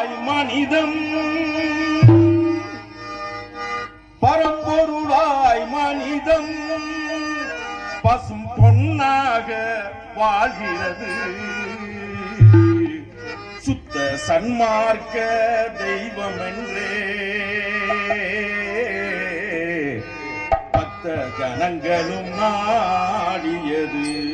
மனிதம். பரம்பொருளாய் மனிதம். பசும் பொன்னாக வாழ்கிறது. சுத்த சன்மார்க்க தெய்வம் என்றே பக்த ஜனங்களும் நாடியது.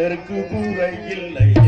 அதற்கு கட்ட இல்லை.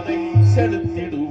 காலை செலுத்திடுவோம்